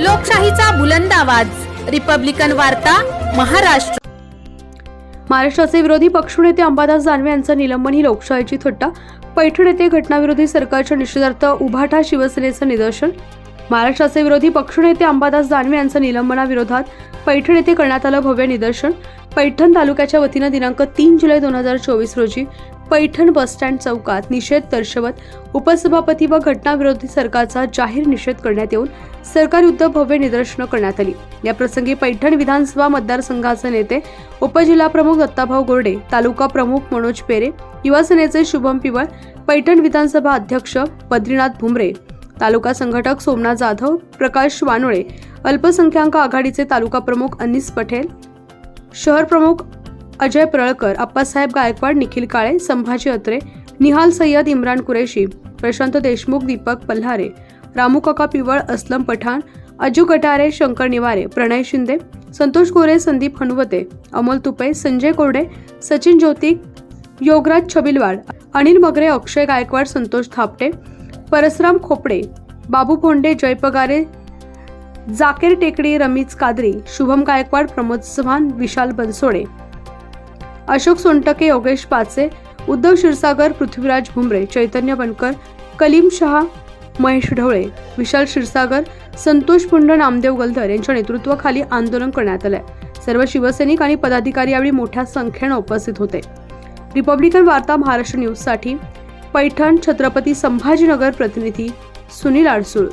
लोकशाहीचा बुलंद आवाज. रिपब्लिकन वार्ता महाराष्ट्र. महाराष्ट्राचे विरोधी पक्षनेते अंबादास दानवे यांचं निलंबन ही लोकशाहीची थट्टा. पैठण येथे घटनाविरोधी सरकारच्या निषेधार्थ उभाठा शिवसेनेचं निदर्शन. महाराष्ट्राचे विरोधी पक्षनेते अंबादास दानवे यांचं निलंबनाविरोधात पैठण येथे करण्यात आलं भव्य निदर्शन. पैठण तालुक्याच्या वतीनं दिनांक तीन जुलै दोन हजार चोवीस रोजी पैठण बसस्टँड चौकात निषेध दर्शवत उपसभापती व घटनाविरोधी सरकारचा जाहीर निषेध करण्यात येऊन सरकारविरुद्ध भव्य निदर्शनं करण्यात आली. या प्रसंगी पैठण विधानसभा मतदारसंघाचे नेते उपजिल्हाप्रमुख दत्ताभाऊ गोरडे तालुका प्रमुख मनोज पेरे युवासेनेचे शुभम पिवळ पैठण विधानसभा अध्यक्ष बद्रीनाथ भुमरे तालुका संघटक सोमनाथ जाधव प्रकाश वानोळे अल्पसंख्याक आघाडीचे तालुका प्रमुख अनिस पटेल शहर प्रमुख अजय प्रळकर अप्पासाहेब गायकवाड निखिल काळे संभाजी अत्रे निहाल सय्यद इम्रान कुरेशी प्रशांत देशमुख दीपक पल्हारे रामू काका पिवळ अस्लम पठाण अजू गटारे शंकर निवारे प्रणय शिंदे संतोष गोरे संदीप हनुवते अमोल तुपे संजय कोरडे सचिन ज्योती योगराज छबिलवाड अनिल मगरे अक्षय गायकवाड संतोष थापटे परसराम खोपडे बाबू पोंडे जय पगारे जाकेर टेकडी रमीज कादरी शुभम गायकवाड प्रमोद चव्हाण विशाल बनसोडे अशोक सोनटके योगेश पाचे उद्धव क्षीरसागर पृथ्वीराज भुमरे चैतन्य बनकर कलीम शहा महेश ढवळे विशाल क्षीरसागर संतोष पुंड नामदेव गलधर यांच्या नेतृत्वाखाली आंदोलन करण्यात आलंय. सर्व शिवसैनिक आणि पदाधिकारी यावेळी मोठ्या संख्येनं उपस्थित होते. रिपब्लिकन वार्ता महाराष्ट्र न्यूजसाठी पैठण छत्रपती संभाजीनगर प्रतिनिधी सुनील आडसूळ.